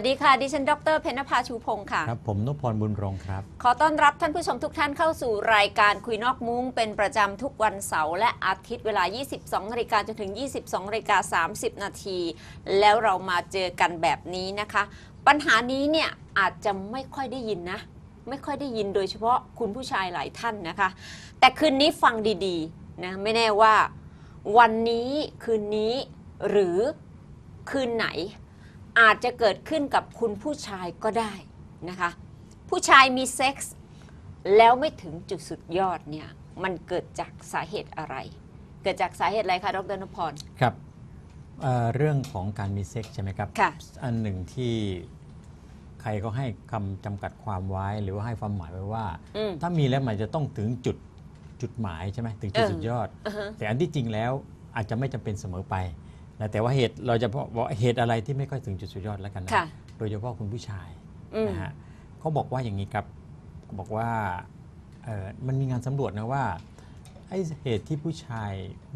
วัสดีค่ะ ดิฉัน ดรเพญนภาชูพงศ์ค่ะ ครับ ผมนพพรบุญรงค์ครับ ขอต้อนรับท่านผู้ชมทุกท่านเข้าสู่รายการคุยนอกมุ้งเป็นประจำทุกวันเสาร์และอาทิตย์เวลา 22นาฬิกาจนถึง 22นาฬิกา30 นาที แล้วเรามาเจอกันแบบนี้นะคะ ปัญหานี้เนี่ยอาจจะไม่ค่อยได้ยินนะ ไม่ค่อยได้ยินโดยเฉพาะคุณผู้ชายหลายท่านนะคะ แต่คืนนี้ฟังดีๆนะไม่แน่ว่า วันนี้คืนนี้หรือคืนไหน อาจจะเกิดขึ้นกับคุณผู้ชายก็ได้นะคะ ผู้ชายมีเซ็กส์แล้วไม่ถึงจุดสุดยอดเนี่ยมันเกิดจากสาเหตุอะไร เกิดจากสาเหตุอะไรคะดรนพพรครับเอ่อเรื่องของการมีเซ็กซ์ใช่ไหมครับ ค่ะ อันหนึ่งที่ใครก็ให้คำจำกัดความไว้หรือว่าให้ความหมายไว้ว่า อืม ถ้ามีแล้วมันจะต้องถึงจุดจุดหมายใช่ไหมถึงจุดเออ สุดยอด อือฮะแต่อันที่จริงแล้วอาจจะไม่จำเป็นเสมอไป นะแต่ว่าเหตุเราจะบอกว่าเหตุอะไรที่ไม่ค่อยถึงจุดสุดยอดแล้วกันนะค่ะ โดยเฉพาะคุณผู้ชายอืมนะฮะเขาบอกว่าอย่างนี้ครับเขาบอกว่าเอ่อมันมีงานสำรวจนะว่าไอ้เหตุที่ผู้ชาย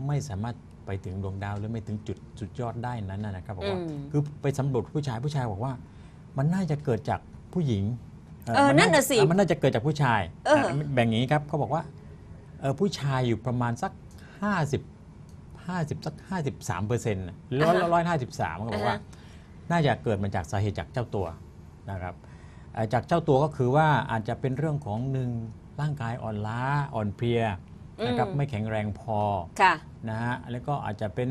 ไม่สามารถไปถึงดวงดาวหรือไม่ถึงจุดสุดยอดได้นั้นนะนะครับบอกว่าอืมคือไปสำรวจผู้ชายผู้ชายบอกว่า มันน่าจะเกิดจากผู้หญิงเออมันั่นน่ะสิอ่มันน่าจะเกิดจากผู้ชายเอออะแบ่งอย่างนี้ครับเขาบอกว่าเออผู้ชายอยู่ประมาณสัก 50 50สัก53เปอร์เซ็นต์หรือร้อยร้อยห้าสิบสามเขาบอกว่า น่าจะเกิดมาจากสาเหตุจากเจ้าตัวนะครับเอ่อจากเจ้าตัวก็คือว่าอาจจะเป็นเรื่องของหนึ่งร่างกายอ่อนล้าอ่อนเพลียนะครับอืมไม่แข็งแรงพอค่ะนะฮะแล้วก็อาจจะเป็น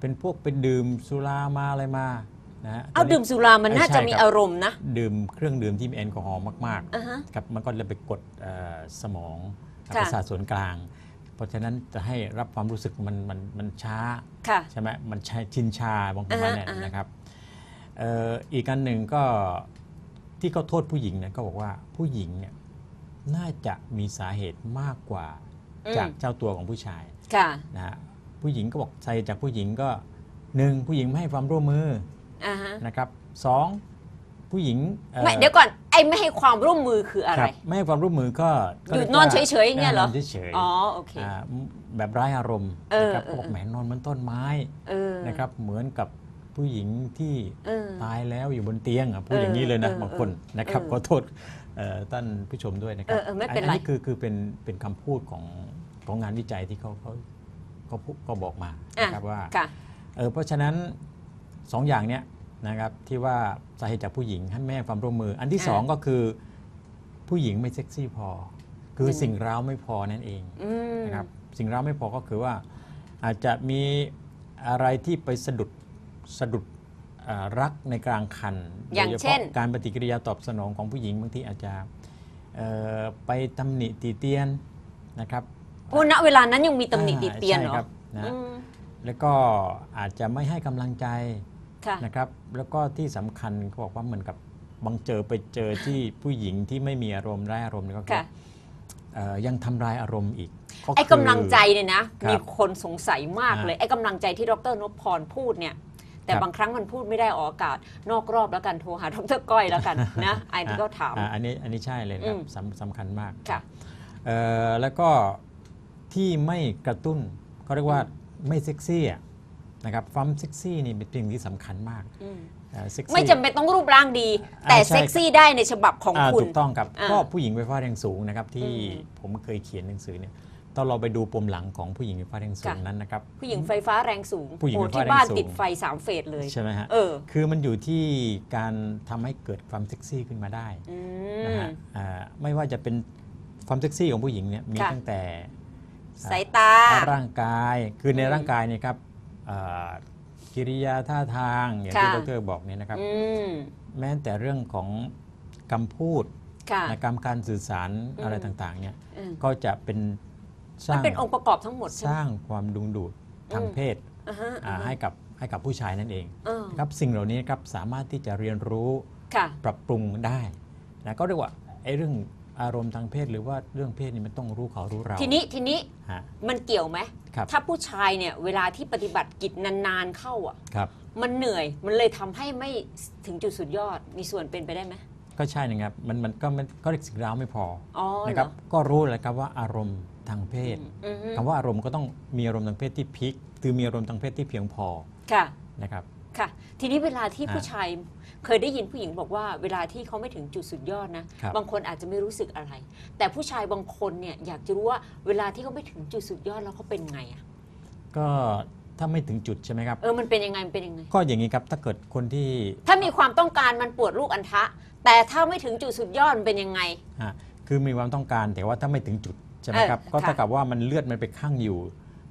เป็นพวกเป็นดื่มสุรามาอะไรมานะฮะเอาตนนี้ดื่มสุรามันน่าใช่จะมีครับอารมณ์นะดื่มเครื่องดื่มที่มีแอลกอฮอล์มากอ่าฮะๆครับมันก็เลยไปกดเอ่อสมองค่ะประสาทส่วนกลาง เพราะฉะนั้นจะให้รับความรู้สึกมันมันมันช้าค่ะใช่ไหมมันใช้ชินชาบางประมาณเนี้อ่าฮะ นะครับเอ่ออีกอันหนึ่งก็ที่เขาโทษผู้หญิงเนี่ยก็บอกว่าผู้หญิงเนี่ยน่าจะมีสาเหตุมากกว่าอืมจากเจ้าตัวของผู้ชาย ค่ะนะฮะผู้หญิงก็บอกสาเหตุจากผู้หญิงก็หนึ่งผู้หญิงไม่ให้ความร่วมมืออ่าฮะ นะครับสอง ผู้หญิงอ่อไม่เดี๋ยวก่อนไอ้ไม่ให้ความร่วมมือคืออะคไรรับไม่ให้ความร่วมมือก็ก็อยู่รีกนอนว่าเฉยๆอย่างเงี้ยเหรอนอนเฉยๆอ๋อโอเคอ่าแบบร้ายอารมณ์เออนะครับเออเขาบอกแหมนอนบนต้นไม้เออนะครับเหมือนกับผู้หญิงที่เออตายแล้วอยู่บนเตียงอะพูดอย่างนี้เลยนะเออเออบางคนนะครับเออขอโทษเอ่อท่านผู้ชมด้วยนะครัเออเออไม่เป็นไรอันี้คือคือเป็นเป็นคำพูดของของงานวิจัยที่เขาเขาเขาพูดเขาบอกมาอะนะครับว่าค่ะเออเพราะฉะนั้นสองอย่างเนี้ย นะครับที่ว่าสาเหตุจากผู้หญิงให้ไม่ให้ความร่วมมือ อันที่อ่าสองก็คือ ผู้หญิงไม่เซ็กซี่พอ คือยังไงสิ่งเร้าไม่พอนั่นเองอืม นะครับสิ่งเร้าไม่พอก็คือว่า อาจจะมีอะไรที่ไปสะดุดสะดุดอ่ารักในกลางคันอย่างโดฉพะเช่น การปฏิกิริยาตอบสนองของผู้หญิงบางทีอาจจะเอ่อไปตำหนิตีเตียนนะครับโอ้ณเวลานั้นยังมีตำหนิติเตียนเหรอใช่ครับนะ อืม แล้วก็อาจจะไม่ให้กำลังใจ ค่ะ นะครับ แล้วก็ที่สำคัญเขาบอกว่าเหมือนกับบางเจอไปเจอที่ผู้หญิงที่ไม่มีอารมณ์ร้ายอารมณ์เนี่ยก็คือค่ะ เอ่อยังทำลายอารมณ์อีกไอ้คื กำลังใจเนี่ยนะ ครับมีคนสงสัยมากเลยอ่าไอ้กำลังใจที่ดรนพพรพูดเนี่ย แต่ครับ บางครั้งมันพูดไม่ได้ออกอากาศ นอกรอบแล้วกันโทรหาดรก้อยแล้วกันนะไอ้ที่เขาถาม อ่าอันนี้อันนี้ใช่เลยนะครัอืบม สำสำคัญมากค่ะ เอ่อแล้วก็ที่ไม่กระตุ้นเขาเรียกว่าไม่เซ็กซี่อะ นะครับความเซ็กซี่นี่เป็นสิ่งที่สำคัญมากอืมเอ่อเซ็กซี่ไม่จำเป็นต้องรูปร่างดี แต่อ่าใช่ เซ็กซี่ได้ในฉบับของอ่าคุณ ถูกต้องครับอ่าก็ผู้หญิงไฟฟ้าแรงสูงนะครับที่อืมผมเคยเขียนหนังสือเนี่ยตอนเราไปดูปมหลังของผู้หญิงไฟฟ้าแรงสูงค่ะ นั้นนะครับ ผู้หญิงไฟฟ้าแรงสูงผู้หญิงโอ้ไฟฟ้าที่บ้านแรงสูงติดไฟสามเฟสเลย ใช่ไหมฮะเออคือมันอยู่ที่การทำให้เกิดความเซ็กซี่ขึ้นมาได้อืนะม ฮะอ่าไม่ว่าจะเป็นความเซ็กซี่ของผู้หญิงเนี่ยมีค่ะ ตั้งแต่สายตา ร่างกายคือในอืมร่างกายเนี่ยครับอ่า กิริยาท่าทางอย่างที่ค่ะดรบอกเนี่ยนะครับอืมแม้แต่เรื่องของคำพูดค่ะนะกรรมการสื่อสารอืมอะไรต่างๆเนี่ยอืมก็จะเป็นสมันร้างเป็นองค์ประกอบทั้งหมดใช่สไหมร้างความดึงดูดทางอืมเพศอ่าฮะอ่าอ่าฮะให้กับให้กับผู้ชายนั่นเองเออครับสิ่งเหล่านี้ครับสามารถที่จะเรียนรู้ค่ะปรับปรุงได้นะก็เรียกว่าไอ้เรื่อง อารมณ์ทางเพศหรือว่าเรื่องเพศนี่มันต้องรู้เขารู้เราทีนี้ทีนี้ฮะ มันเกี่ยวไหม ครับ ถ้าผู้ชายเนี่ยเวลาที่ปฏิบัติกิจนานๆเข้าอะ ครับ มันเหนื่อยมันเลยทำให้ไม่ถึงจุดสุดยอดมีส่วนเป็นไปได้ไหมก็ใช่นะครับมันมันก็มันก็เรียกสิ่งร้าวไม่พออ๋อนะครับเหอก็รู้เลยครับว่าอารมณ์ทางเพศอืมอืมคำว่าอารมณ์ก็ต้องมีอารมณ์ทางเพศที่พีคคือมีอารมณ์ทางเพศที่เพียงพอค่ะนะครับ ค่ะ ทีนี้เวลาที่อ่าผู้ชาย เคยได้ยินผู้หญิงบอกว่าเวลาที่เขาไม่ถึงจุดสุดยอดนะครับบางคนอาจจะไม่รู้สึกอะไร แต่ผู้ชายบางคนเนี่ยอยากจะรู้ว่าเวลาที่เขาไม่ถึงจุดสุดยอดแล้วเขาเป็นไงอะก็ถ้าไม่ถึงจุดใช่ไหมครับเออมันเป็นยังไงมันเป็นยังไงก็อย่างนี้ครับถ้าเกิดคนที่ ถ้ามีความต้องการมันปวดลูกอัณฑะแต่ถ้าไม่ถึงจุดสุดยอดมันเป็นยังไงอะคือมีความต้องการแต่ว่าถ้าไม่ถึงจุดใช่ไหมครับเออก็เท่าค่ะกับว่ามันเลือดมันไปข้างอยู่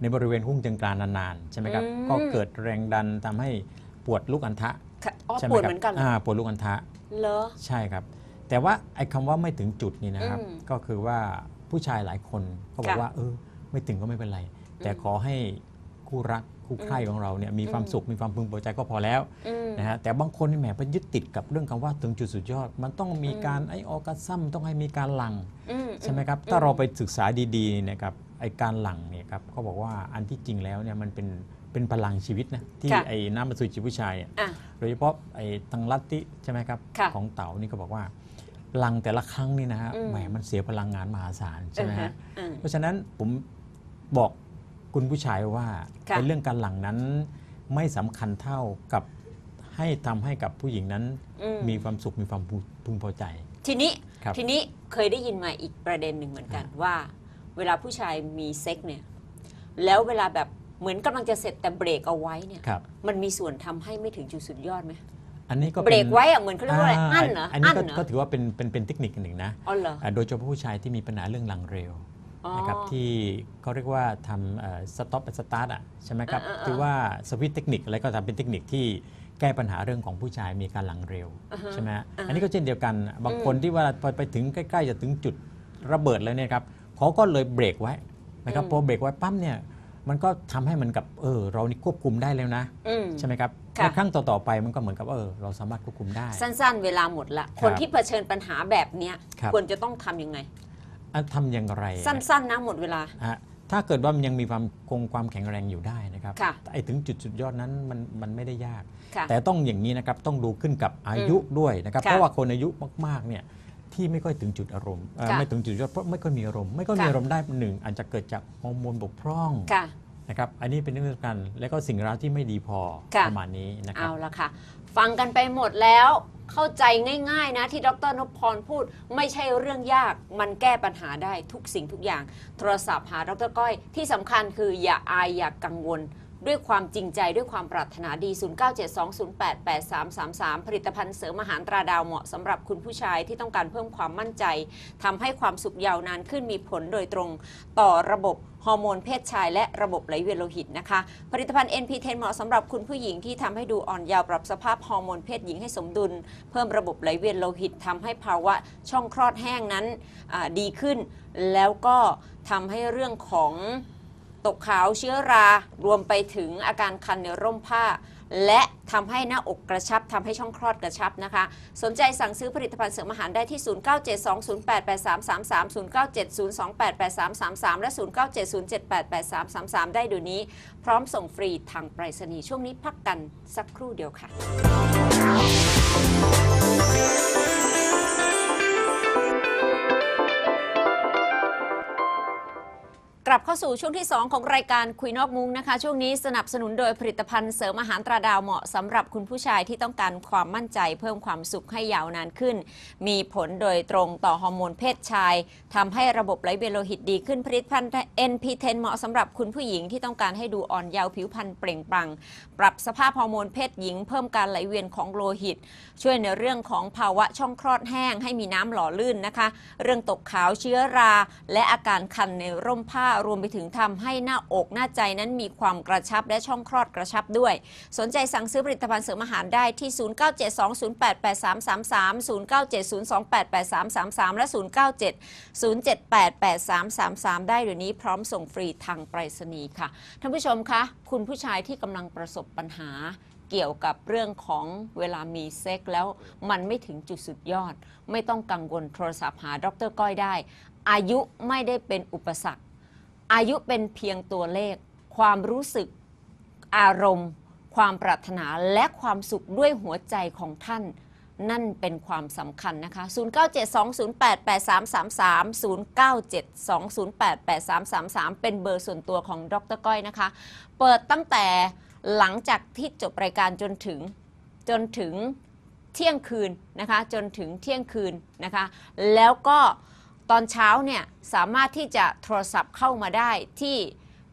ในบริเวณหุ้งเชิงกรานนานๆใช่ไหมครับอืมก็เกิดแรงดันทำให้ปวดลูกอัณฑะค่ะ อ๋อใช่ไหปมวดครัเหมือนกันเหรออ่าปวดลูกอัณฑะเหรอ ใช่ครับ แต่ว่าไอ้คำว่าไม่ถึงจุดนี่นะครับ อืมก็คือว่าผู้ชายหลายคนเขาบอกค่ะว่าเออไม่ถึงก็ไม่เป็นไร แต่อืมขอให้คู่รักคู่ใคร่อืมของเราเนี่ยมีความอืม สุขมีความพึงพอใจก็พอแล้ว อืม นะฮะแต่บางคนนี่แหมไปยึดติดกับเรื่องคำว่าถึงจุดสุดยอด มันต้องมีอืมการไอออกัสซัมต้องให้มีการหลังอืใช่ไหมครับอืถ้าเราไปศึกษาดีๆเนะครับไอการหลังเนี่ยครับเขาบอกว่าอันที่จริงแล้วเนี่ยมันเป็นเป็นพลังชีวิตนะที่ค่ะ ไอ้น้ำมันสุจิตผู้ชายเนี่ยอะ โดยเฉพาะไอ้ทางลัทธิใช่ไหมครับค่ะของเต๋านี่ก็บอกว่าหลังแต่ละครั้งนี่นะฮะอืม แหมมันเสียพลังงานมหาศาลใช่ไหมอือฮะ อืม เพราะฉะนั้นผมบอกคุณผู้ชายว่าค่ะไอ้เรื่องการหลังนั้นไม่สำคัญเท่ากับให้ทำให้กับผู้หญิงนั้น อืมีความสุขมีความพึงพอใจ ทีนี้ครับ ทีนี้เคยได้ยินมาอีกประเด็นหนึ่งเหมือนกันว่า เวลาผู้ชายมีเซ็กเนี่ย แล้วเวลาแบบ เหมือนกำลังจะเสร็จแต่เบรกเอาไว้เนี่ยครับมันมีส่วนทำให้ไม่ถึงจุดสุดยอดไหมอันนี้ก็เบรป็นกไว้อะเหมือนเขาเรียกว่าอะไรอั้นเหรออันนี้ก็เหรอก็ถือว่าเป็นเป็นเป็นเทคนิคหนึ่งนะอ๋อเหรออ่าโดยเฉพาะผู้ชายที่มีปัญหาเรื่องหลังเร็วอ๋อนะครับที่เขาเรียกว่าทำสต็อปสตาร์ทอะใช่ไหมครับอ่าๆๆถือว่าสวิตช์เทคนิคอะไรก็ตามเป็นเทคนิคที่แก้ปัญหาเรื่องของผู้ชายมีการหลังเร็วอ่าฮะใช่ไหมฮะอ่าฮะอันนี้ก็เช่นเดียวกันบางอืมคนที่ว่าพอไปถึงใกล้ๆจะถึงจุดระเบิดแล้วเนี่ยครับเขาก็เลยเบรกไว้นะครับอืมพอเบรกไว้ปั๊มเนี่ย มันก็ทำให้เหมันกับเออเรานี่ควบคุมได้แล้วนะอืมใช่ไหมครับค่ะในครั้งต่อๆไปมันก็เหมือนกับเออเราสามารถควบคุมได้ สั้นๆ เวลาหมดละครับคนที่เผชิญปัญหาแบบเนี้ยครับควรจะต้องทำยังไงอะทำอย่างไร สั้นๆนะหมดเวลาฮะถ้าเกิดว่ามันยังมีความคงความแข็งแรงอยู่ได้นะครับค่ะไอ้ถึงจุดสุดยอดนั้นมันมันไม่ได้ยากค่ะแต่ต้องอย่างนี้นะครับต้องดูขึ้นกับอายุด้วยนะครับค่ะเพราะว่าคนอายุมากๆเนี่ยที่ไม่ค่อยถึงจุดอารมณ์เอ่อค่ะไม่ถึงจุดยอดเพราะไม่ค่อยมีอารมณ์ ไม่ค่อยมีค่ะอารมณ์ได้หนึ่งอาจจะเกิดจากฮอร์โมนบกพร่องค่ะ นะครับอันนี้เป็นเรื่องสำคัญแล้วก็สิ่งเร้าที่ไม่ดีพอค่ะ ประมาณนี้นะครับ เอาละค่ะ ฟังกันไปหมดแล้ว เข้าใจง่าย ๆ นะที่ดรนพพรพูด ไม่ใช่เรื่องยากมันแก้ปัญหาได้ทุกสิ่งทุกอย่าง โทรศัพท์หาดรก้อยที่สำคัญคืออย่าอายอย่ากกังวล ด้วยความจริงใจด้วยความปรารถนาดี 0972088333 ผลิตภัณฑ์เสริมอาหารตราดาวเหมาะสำหรับคุณผู้ชายที่ต้องการเพิ่มความมั่นใจทำให้ความสุขยาวนานขึ้นมีผลโดยตรงต่อระบบฮอร์โมนเพศชายและระบบไหลเวียนโลหิตนะคะ ผลิตภัณฑ์ NP10 เหมาะสำหรับคุณผู้หญิงที่ทำให้ดูอ่อนเยาว์ปรับสภาพฮอร์โมนเพศหญิงให้สมดุล เพิ่มระบบไหลเวียนโลหิตทำให้ภาวะช่องคลอดแห้งนั้นดีขึ้น แล้วก็ทำให้เรื่องของ ตกขาวเชื้อรารวมไปถึงอาการคันในร่มผ้า และทำให้หน้าอกกระชับทำให้ช่องคลอดกระชับนะคะ สนใจสั่งซื้อผลิตภัณฑ์เสริมอาหารได้ที่ 0972088333 0970288333 และ 0970788333 ได้เดี๋ยวนี้ พร้อมส่งฟรีทางไปรษณีย์ช่วงนี้พักกันสักครู่เดียวค่ะ กลับเข้าสู่ช่วงที่ 2 ของรายการคุยนอกมุ้งนะคะ ช่วงนี้สนับสนุนโดยผลิตภัณฑ์เสริมอาหารตราดาวเหมาะสำหรับคุณผู้ชายที่ต้องการความมั่นใจ เพิ่มความสุขให้ยาวนานขึ้น มีผลโดยตรงต่อฮอร์โมนเพศชายทำให้ระบบไหลเวียนโลหิตดีขึ้นผลิตภัณฑ์ NP10 เหมาะสำหรับคุณผู้หญิงที่ต้องการให้ดูอ่อนเยาว์ผิวพรรณเปล่งปลั่งปรับสภาพฮอร์โมนเพศหญิง เพิ่มการไหลเวียนของโลหิต ช่วยในเรื่องของภาวะช่องคลอดแห้ง ให้มีน้ำหล่อลื่นนะคะ เรื่องตกขาวเชื้อรา และอาการคันในร่มผ้ารวมไปถึงทำให้หน้าอกหน้าใจนั้นมีความกระชับและช่องคลอดกระชับด้วย สนใจสั่งซื้อผลิตภัณฑ์เสริมอาหารได้ที่ 0972088333 0970288333 และ 097 0788333 ได้เดี๋ยวนี้พร้อมส่งฟรีทางไปรษณีย์ค่ะ ท่านผู้ชมคะ คุณผู้ชายที่กำลังประสบปัญหาเกี่ยวกับเรื่องของเวลามีเซ็กแล้วมันไม่ถึงจุดสุดยอด ไม่ต้องกังวลโทรศัพท์หาดรก้อยได้ อายุไม่ได้เป็นอุปสรรค อายุเป็นเพียงตัวเลข ความรู้สึก อารมณ์ ความปรารถนาและความสุขด้วยหัวใจของท่าน นั่นเป็นความสำคัญนะคะ 0972088333 0972088333 เป็นเบอร์ส่วนตัวของดรก้อยนะคะ เปิดตั้งแต่หลังจากที่จบรายการจนถึงจนถึงเที่ยงคืนนะคะ จนถึงเที่ยงคืนนะคะ แล้วก็ ตอนเช้าเนี่ยสามารถที่จะโทรศัพท์เข้ามาได้ที่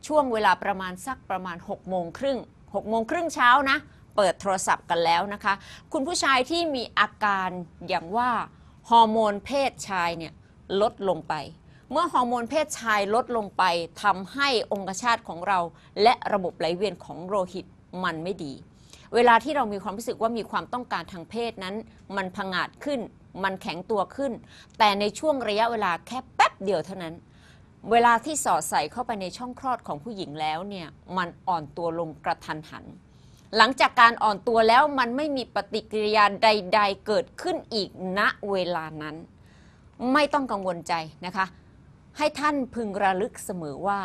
ช่วงเวลาประมาณสักประมาณ6โมงครึ่ง6โมงครึ่งเช้านะเปิดโทรศัพท์กันแล้วนะคะ คุณผู้ชายที่มีอาการอย่างว่าฮอร์โมนเพศชายเนี่ยลดลงไป เมื่อฮอร์โมนเพศชายลดลงไปทำให้องคชาตของเรา และระบบไหลเวียนของโลหิตมันไม่ดี เวลาที่เรามีความรู้สึกว่ามีความต้องการทางเพศนั้น มันผงาดขึ้น มันแข็งตัวขึ้น แต่ในช่วงระยะเวลาแค่แป๊บเดียวเท่านั้น เวลาที่สอดใส่เข้าไปในช่องคลอดของผู้หญิงแล้วเนี่ยมันอ่อนตัวลงกระทันหัน หลังจากการอ่อนตัวแล้วมันไม่มีปฏิกิริยาใด ๆ เกิดขึ้นอีกณเวลานั้น ไม่ต้องกังวลใจนะคะ ให้ท่านพึงระลึกเสมอว่า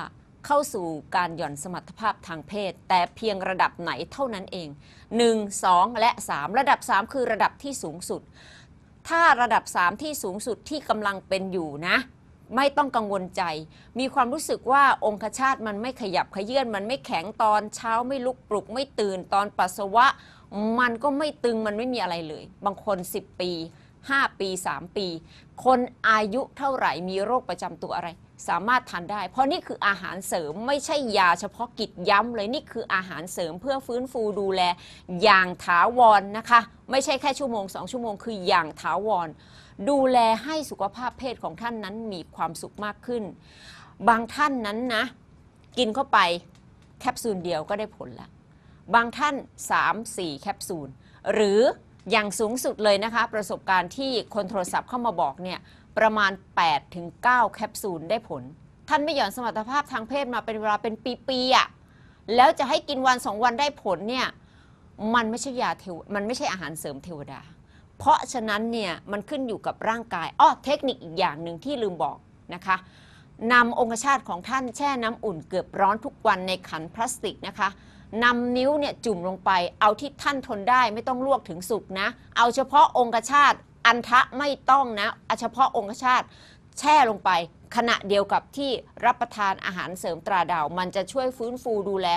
เข้าสู่การหย่อนสมรรถภาพทางเพศ แต่เพียงระดับไหนเท่านั้นเอง 1 2 และ 3 ระดับ 3 คือระดับที่สูงสุด ถ้าระดับ 3 ที่สูงสุดที่กำลังเป็นอยู่นะ ไม่ต้องกังวลใจ มีความรู้สึกว่าองคชาตมันไม่ขยับขยื่นมันไม่แข็งตอนเช้าไม่ลุกปลุกไม่ตื่นตอนปัสสาวะ มันก็ไม่ตึงมันไม่มีอะไรเลย บางคน 10 ปี 5 ปี 3 ปี คนอายุเท่าไหร่มีโรคประจำตัวอะไร สามารถทานได้ เพราะนี่คืออาหารเสริมไม่ใช่ยาเฉพาะกิจย้ำเลยนี่คืออาหารเสริมเพื่อฟื้นฟูดูแล อย่างถาวรนะคะ ไม่ใช่แค่ชั่วโมง 2 ชั่วโมงคืออย่างถาวร ดูแลให้สุขภาพเพศของท่านนั้นมีความสุขมากขึ้น บางท่านนั้นนะกินเข้าไปแคปซูลเดียวก็ได้ผลละบางท่าน 3-4 แคปซูล หรือ อย่างสูงสุดเลยนะคะ ประสบการณ์ที่คนโทรศัพท์เข้ามาบอกเนี่ยประมาณ 8-9แคปซูลได้ผล ท่านไม่หย่อนสมรรถภาพทางเพศมาเป็นเวลาเป็นปีๆอะ่ะแล้วจะให้กินวันสองวันได้ผลเนี่ยมันไม่ใช่ยาเทวมันไม่ใช่อาหารเสริมเทวดา เพราะฉะนั้นเนี่ยมันขึ้นอยู่กับร่างกายอ้อเทคนิคอีกอย่างหนึ่งที่ลืมบอกนะคะนำองคชาตของท่านแช่น้ำอุ่นเกือบร้อนทุกวันในขันพลาสติกนะคะ นำนิ้วเนี่ยจุ่มลงไป เอาที่ท่านทนได้ไม่ต้องลวกถึงสุกนะ เอาเฉพาะองคชาตอันทะไม่ต้องนะเอาเฉพาะองคชาตแช่ลงไป ขณะเดียวกับที่รับประทานอาหารเสริมตราดาว มันจะช่วยฟื้นฟูดูแล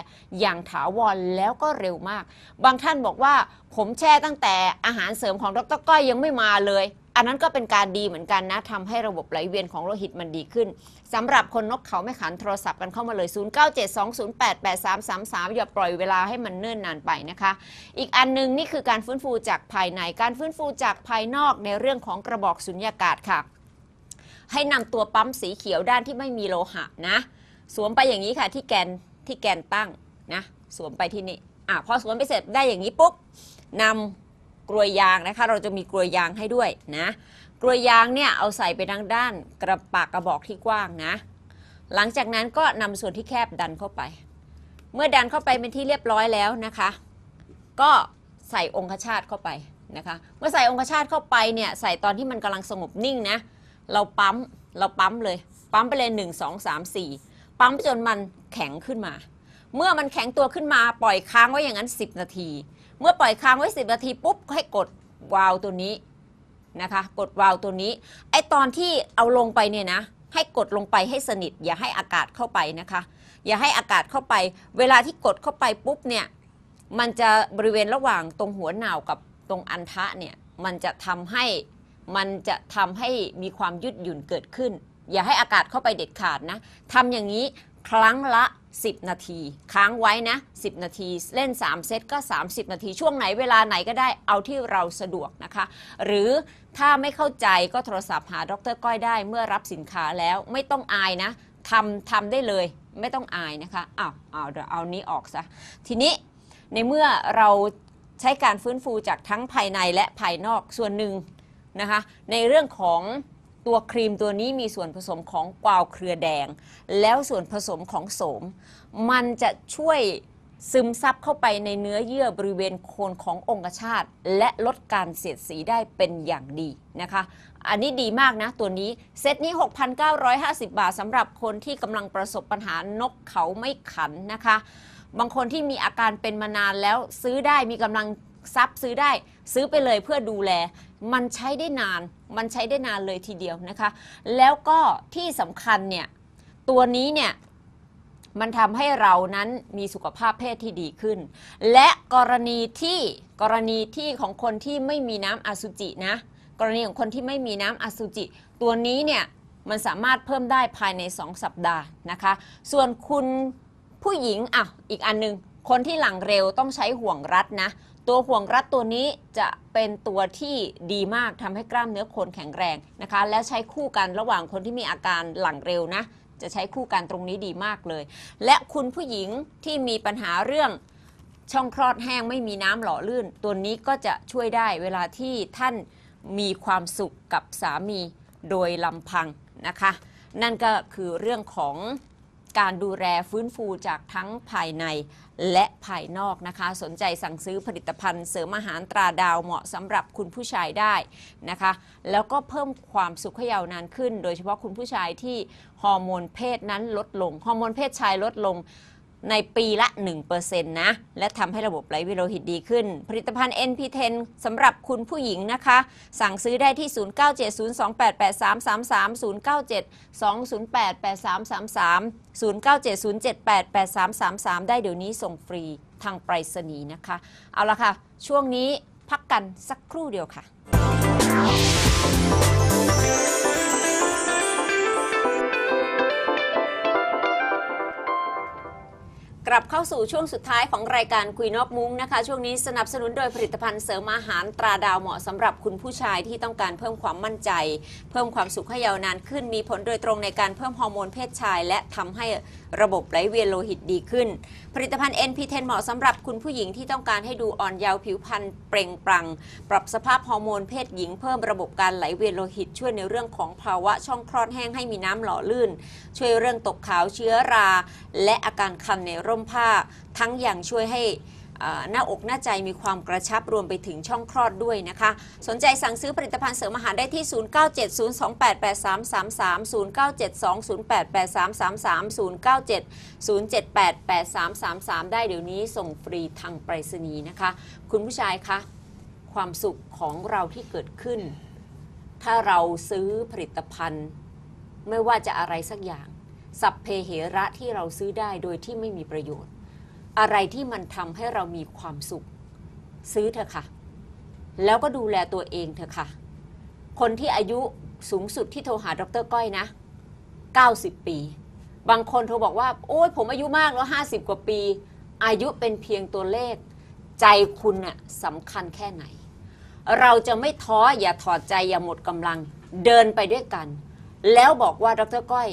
อย่างถาวรแล้วก็เร็วมาก บางท่านบอกว่าผมแช่ตั้งแต่อาหารเสริมของดรก้อยยังไม่มาเลย อันนั้นก็เป็นการดีเหมือนกันนะทำให้ระบบไหลเวียนของโลหิตมันดีขึ้นสำหรับคนนกเขาไม่ขันโทรศัพท์กันเข้ามาเลย 0972088333 อย่าปล่อยเวลาให้มันเนิ่นนานไปนะคะ อีกอันหนึงนี่คือการฟื้นฟูจากภายในการฟื้นฟูจากภายนอกในเรื่องของกระบอกสุญญากาศค่ะ ให้นำตัวปั๊มสีเขียวด้านที่ไม่มีโลหะนะสวมไปอย่างนี้ค่ะที่แกนที่แกนตั้งนะสวมไปที่นี่อะพอสวมไปเสร็จได้อย่างนี้ปุ๊บนำ กลวยยางนะคะ เราจะมีกลวยยางให้ด้วยนะกลวยยางเนี่ยเอาใส่ไปทางด้านกระปากกระบอกที่กว้างนะ หลังจากนั้นก็นำส่วนที่แคบดันเข้าไป เมื่อดันเข้าไปเป็นที่เรียบร้อยแล้วนะคะ ก็ใส่องคชาตเข้าไปนะคะ เมื่อใส่องคชาตเข้าไปเนี่ยใส่ตอนที่มันกำลังสงบนิ่งนะ เราปั๊มเราปั๊มเลยปั๊มไปเลย 1 2 3 4 ปั๊มจนมันแข็งขึ้นมา เมื่อมันแข็งตัวขึ้นมาปล่อยค้างไว้อย่างนั้น 10 นาที เมื่อปล่อยค้างไว้ 10 นาทีปุ๊บให้กดวาล์วตัวนี้นะคะ กดวาล์วตัวนี้ ไอตอนที่เอาลงไปเนี่ยนะ ให้กดลงไปให้สนิท อย่าให้อากาศเข้าไปนะคะ อย่าให้อากาศเข้าไป เวลาที่กดเข้าไปปุ๊บเนี่ย มันจะบริเวณระหว่างตรงหัวหนาวกับตรงอันทะเนี่ย มันจะทำให้มันจะทำให้มีความยืดหยุ่นเกิดขึ้น อย่าให้อากาศเข้าไปเด็ดขาดนะทำอย่างนี้ ครั้งละ 10 นาที ค้างไว้นะ 10 นาที เล่น 3 เซตก็ 30 นาที ช่วงไหนเวลาไหนก็ได้เอาที่เราสะดวกนะคะ หรือถ้าไม่เข้าใจก็โทรศัพท์หาดรก้อยได้เมื่อรับสินค้าแล้วไม่ต้องอายนะทำทำได้เลยไม่ต้องอายนะคะอ้าวเอาเดี๋ยวเอานี้ออกซะ ทีนี้ในเมื่อเราใช้การฟื้นฟูจากทั้งภายในและภายนอกส่วนหนึ่งนะคะในเรื่องของ ตัวครีมตัวนี้มีส่วนผสมของกวาวเครือแดง แล้วส่วนผสมของโสม มันจะช่วยซึมซับเข้าไปในเนื้อเยื่อบริเวณโคนขององคชาตและลดการเสียดสีได้เป็นอย่างดีนะคะ อันนี้ดีมากนะตัวนี้ เซตนี้ 6,950 บาทสำหรับคนที่กำลังประสบปัญหานกเขาไม่ขันนะคะ บางคนที่มีอาการเป็นมานานแล้วซื้อได้มีกำลังทรัพย์ซื้อได้ ซื้อไปเลยเพื่อดูแล มันใช้ได้นาน มันใช้ได้นานเลยทีเดียวนะคะ แล้วก็ที่สำคัญเนี่ย ตัวนี้เนี่ยมันทำให้เรานั้นมีสุขภาพเพศที่ดีขึ้น และกรณีที่กรณีที่ของคนที่ไม่มีน้ำอสุจินะ กรณีของคนที่ไม่มีน้ำอสุจิ ตัวนี้เนี่ยมันสามารถเพิ่มได้ภายใน 2 สัปดาห์นะคะ ส่วนคุณผู้หญิงอะอีกอันหนึง คนที่หลังเร็วต้องใช้ห่วงรัดนะ ตัวห่วงรัดตัวนี้จะเป็นตัวที่ดีมากทำให้กล้ามเนื้อโคนแข็งแรงนะคะ และใช้คู่กันระหว่างคนที่มีอาการหลังเร็วนะ จะใช้คู่กันตรงนี้ดีมากเลย และคุณผู้หญิงที่มีปัญหาเรื่องช่องคลอดแห้งไม่มีน้ำหล่อลื่น ตัวนี้ก็จะช่วยได้เวลาที่ท่านมีความสุขกับสามีโดยลำพังนะคะ นั่นก็คือเรื่องของการดูแลฟื้นฟูจากทั้งภายใน และภายนอกนะคะ สนใจสั่งซื้อผลิตภัณฑ์เสริมอาหารตราดาวเหมาะสำหรับคุณผู้ชายได้นะคะ แล้วก็เพิ่มความสุขให้ยาวนานขึ้น โดยเฉพาะคุณผู้ชายที่ฮอร์โมนเพศนั้นลดลงฮอร์โมนเพศชายลดลง ในปีละ 1%นะ และทำให้ระบบไหลเวียนโลหิตดีขึ้น ผลิตภัณฑ์ NP10 สำหรับคุณผู้หญิงนะคะ สั่งซื้อได้ที่ 0970288333 097-208-8333 0970788333 ได้เดี๋ยวนี้ส่งฟรีทางไปรษณีย์นะคะ เอาละค่ะ ช่วงนี้พักกันสักครู่เดียวค่ะ กลับเข้าสู่ช่วงสุดท้ายของรายการคุยนอกมุ้งนะคะ ช่วงนี้สนับสนุนโดยผลิตภัณฑ์เสริมอาหารตราดาวเหมาะสำหรับคุณผู้ชายที่ต้องการเพิ่มความมั่นใจ เพิ่มความสุขให้ยาวนานขึ้น มีผลโดยตรงในการเพิ่มฮอร์โมนเพศชาย และทำให้ระบบไหลเวียนโลหิตดีขึ้น ผลิตภัณฑ์ NP10 เหมาะสำหรับคุณผู้หญิงที่ต้องการให้ดูอ่อนเยาว์ผิวพรรณเปล่งปลั่งปรับสภาพฮอร์โมนเพศหญิงเพิ่มระบบการไหลเวียนโลหิต ช่วยในเรื่องของภาวะช่องคลอดแห้งให้มีน้ำหล่อลื่น ช่วยเรื่องตกขาวเชื้อรา และอาการคันในร่มผ้า ทั้งอย่างช่วยให้หน้าอกหน้าใจมีความกระชับรวมไปถึงช่องคลอดด้วยนะคะ สนใจสั่งซื้อผลิตภัณฑ์เสริมอาหารได้ที่ 0970288333 0972088333ได้เดี๋ยวนี้ส่งฟรีทางไปรษณีย์นะคะ คุณผู้ชายคะ ความสุขของเราที่เกิดขึ้น ถ้าเราซื้อผลิตภัณฑ์ ไม่ว่าจะอะไรสักอย่าง สัพเพเหระที่เราซื้อได้โดยที่ไม่มีประโยชน์ อะไรที่มันทำให้เรามีความสุข ซื้อเถอะค่ะ แล้วก็ดูแลตัวเองเถอะค่ะ คนที่อายุสูงสุดที่โทรหาดรก้อยนะ 90 ปี บางคนโทรบอกว่า โอ้ยผมอายุมากแล้ว 50 กว่าปี อายุเป็นเพียงตัวเลข ใจคุณน่ะสำคัญแค่ไหน เราจะไม่ท้ออย่าถอดใจอย่าหมดกำลังเดินไปด้วยกัน แล้วบอกว่าดรก้อย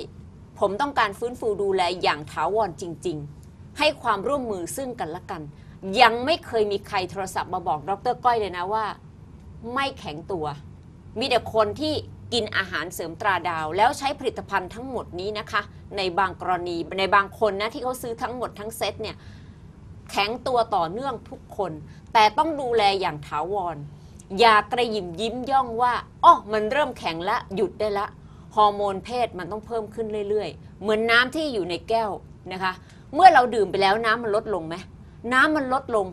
ผมต้องการฟื้นฟูดูแลอย่างถาวรจริง ๆ ให้ความร่วมมือซึ่งกันและกัน ยังไม่เคยมีใครโทรศัพท์มาบอกดรก้อยเลยนะว่า ไม่แข็งตัว มีแต่คนที่กินอาหารเสริมตราดาว แล้วใช้ผลิตภัณฑ์ทั้งหมดนี้นะคะ ในบางกรณีในบางคนนะที่เขาซื้อทั้งหมดทั้งเซตเนี่ยแข็งตัวต่อเนื่องทุกคน แต่ต้องดูแลอย่างถาวร อย่ากระยิมยิ้มย่องว่าอ๋อมันเริ่มแข็งแล้วหยุดได้ละ ฮอร์โมนเพศมันต้องเพิ่มขึ้นเรื่อยๆ เหมือนน้ำที่อยู่ในแก้วนะคะ เมื่อเราดื่มไปแล้วน้ำมันลดลงไหมน้ำมันลดลง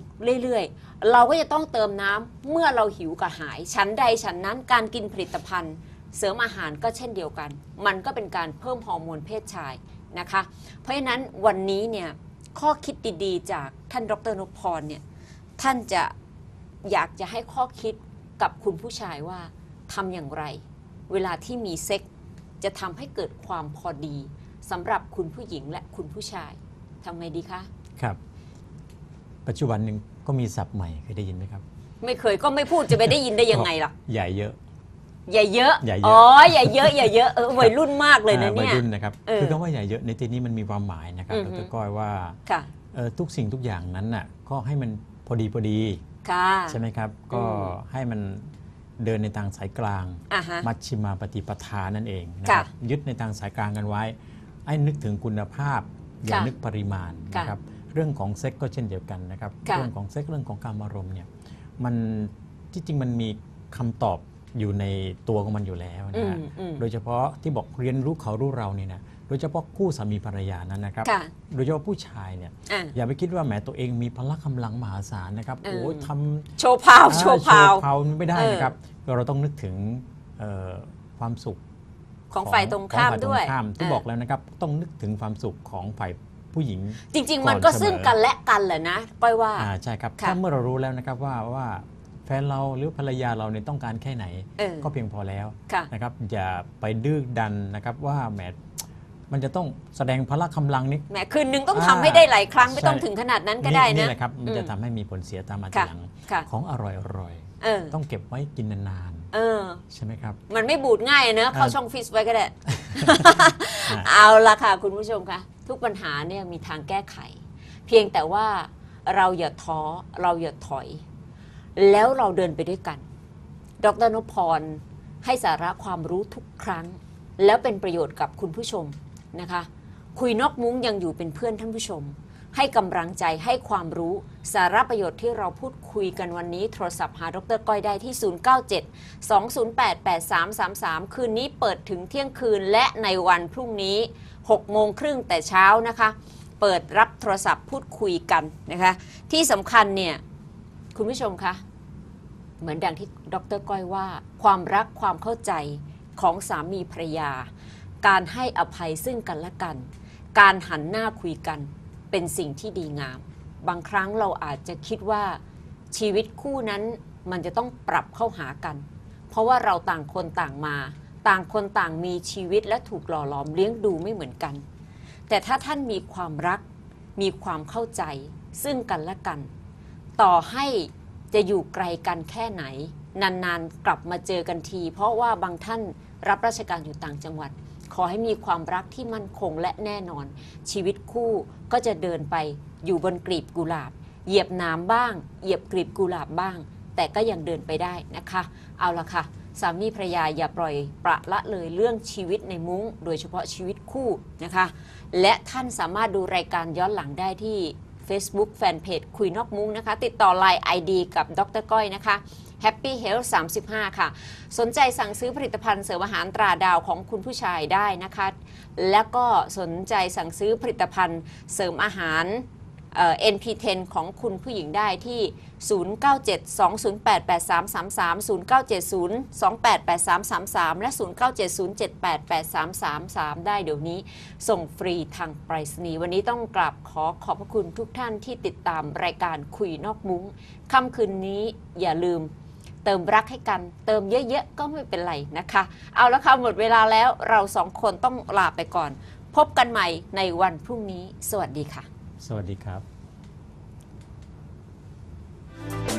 เรื่อยๆ เราก็จะต้องเติมน้ำเมื่อเราหิวกระหาย ชั้นใดชั้นนั้นการกินผลิตภัณฑ์ เสริมอาหารก็เช่นเดียวกัน มันก็เป็นการเพิ่มฮอร์โมนเพศชายนะคะ เพราะฉะนั้นวันนี้เนี่ยข้อคิดดีๆ จากท่านดรนพพรเนี่ยท่านจะอยากจะให้ข้อคิดกับคุณผู้ชายว่าทำอย่างไร เวลาที่มีเซ็ก จะทำให้เกิดความพอดีสำหรับคุณผู้หญิงและคุณผู้ชายทำไงดีคะ ครับ ปัจจุบันหนึ่งก็มีศัพท์ใหม่เคยได้ยินไหมครับ ไม่เคยก็ไม่พูดจะไปได้ยินได้ยังไงล่ะ ใหญ่เยอะ อย่าเยอะ อย่าเยอะ อ๋อ อย่าเยอะ อย่าเยอะเออวัยรุ่นมากเลยนะอ่าวัเนี่ย รุ่นนะครับ เออคือคำว่าใหญ่เยอะในที่นี้มันมีความหมายนะครับอือดฮึ รก้อยว่าค่ะ เอ่อทุกสิ่งทุกอย่างนั้นน่ะก็ให้มันพอดีพอดีค่ะ ใช่ไหมครับ ก็อืมให้มัน เดินในทางสายกลาง อะฮะ มัชชิมาปฏิปทานั่นเองนะค่ะครับยึดในทางสายกลางกันไว้ให้นึกถึงคุณภาพ อย่าค่ะนึกปริมาณค่ะนะครับเรื่องของเซ็กก็เช่นเดียวกันนะครับค่ะ เรื่องของเซ็กเรื่องของการอารมณ์เนี่ยมันที่จริงมันมีคำตอบอยู่ในตัวของมันอยู่แล้วอืนะมฮะ อืม โดยเฉพาะที่บอกเรียนรู้เขารู้เราเนี่ยนะ โดยเฉพาะคู่สามีภรรยานั้นนะครับ ค่ะโดยเฉพาะผู้ชายเนี่ยอะอย่าไปคิดว่าแหมตัวเองมีพละกำลังมหาศาลนะครับเออโอ้ยทำ โชว์พาว โชว์พาวโชว์พาวมันไม่ได้เออนะครับเราต้องนึกถึงเอ่อความสุขของฝ่ายตรงข้ามของฝ่ายด้วยตรงข้ามที่ะ บอกแล้วนะครับ ต้องนึกถึงความสุขของฝ่ายผู้ผู้หญิง จริง ๆ มันก็ก่อนเสมอ ซึ่งกันและกันแหละนะก้อยว่า อ่าใช่ครับค่ะ ถ้าเมื่อเรารู้แล้วนะครับว่าว่าแฟนเราหรือภรรยาเราเนี่ยต้องการแค่ไหน เออก็เพียงพอแล้วค่ะ นะครับ อย่าไปดื้อดันนะครับว่าแหม มันจะต้องแสดงพละกำลังนี่แหมคืนนึงต้องอ่าทำให้ได้หลายครั้งไม่ใช่ต้องถึงขนาดนั้นก็ได้นะนี่แหละครับมันจะอืทำให้มีผลเสียตามมาทีค่ะหลังค่ะของอร่อยอร่อยเออต้องเก็บไว้กินนานเออๆใช่ไหมครับ มันไม่บูดง่ายเนอะเข้าอ่าช่องฟิสไว้ก็ได้อ่าเอาละค่ะคุณผู้ชมคะทุกปัญหาเนี่ยมีทางแก้ไข เพียงแต่ว่าเราอย่าท้อเราอย่าถอย แล้วเราเดินไปด้วยกัน ดรนพพรให้สาระความรู้ทุกครั้ง แล้วเป็นประโยชน์กับคุณผู้ชม นะคะ คุยนอกมุ้งยังอยู่เป็นเพื่อนท่านผู้ชม ให้กำลังใจให้ความรู้สาระประโยชน์ที่เราพูดคุยกันวันนี้ โทรศัพท์หาดรก้อยได้ที่ 097 208 8333 คืนนี้เปิดถึงเที่ยงคืนและในวันพรุ่งนี้ 6 โมงครึ่งแต่เช้านะคะ เปิดรับโทรศัพท์พูดคุยกันนะคะ ที่สำคัญเนี่ยคุณผู้ชมคะเหมือนดังที่ดรก้อยว่า ความรักความเข้าใจของสามีภรรยา การให้อภัยซึ่งกันและกัน การหันหน้าคุยกันเป็นสิ่งที่ดีงาม บางครั้งเราอาจจะคิดว่าชีวิตคู่นั้นมันจะต้องปรับเข้าหากัน เพราะว่าเราต่างคนต่างมา ต่างคนต่างมีชีวิตและถูกหล่อหลอมเลี้ยงดูไม่เหมือนกัน แต่ถ้าท่านมีความรัก มีความเข้าใจ ซึ่งกันและกัน ต่อให้จะอยู่ไกลกันแค่ไหน นานๆกลับมาเจอกันที เพราะว่าบางท่านรับราชการอยู่ต่างจังหวัด อให้มีความรักที่มั่นคงและแน่นอน ชีวิตคู่ก็จะเดินไปอยู่บนกลีบกุหลาบ เหยียบน้ำบ้าง เหยียบกลีบกุหลาบบ้าง แต่ก็ยังเดินไปได้นะคะ เอาละค่ะสามีภรรยาอย่าปล่อยประละเลยเรื่องชีวิตในมุ้ง โดยเฉพาะชีวิตคู่นะคะ และท่านสามารถดูรายการย้อนหลังได้ที่ Facebook Fanpage คุยนอกมุ้งนะคะ ติดต่อ Line ID กับดรก้อยนะคะ Happy Health 35 ค่ะ สนใจสั่งซื้อผลิตภัณฑ์เสริมอาหารตราดาวของคุณผู้ชายได้นะคะ แล้วก็สนใจสั่งซื้อผลิตภัณฑ์เสริมอาหารเอ่อ NP10 ของคุณผู้หญิงได้ที่ 0972088333 0970288333 และ 0970788333 ได้เดี๋ยวนี้ ส่งฟรีทางไปรษณีย์วันนี้ต้องกราบขอขอบพระคุณทุกท่านที่ติดตามรายการคุยนอกมุ้งค่ำคืนนี้อย่าลืม เติมรักให้กัน เติมเยอะๆก็ไม่เป็นไรนะคะ เอาละค่ะหมดเวลาแล้วเราสองคนต้องลาไปก่อน พบกันใหม่ในวันพรุ่งนี้ สวัสดีค่ะ สวัสดีครับ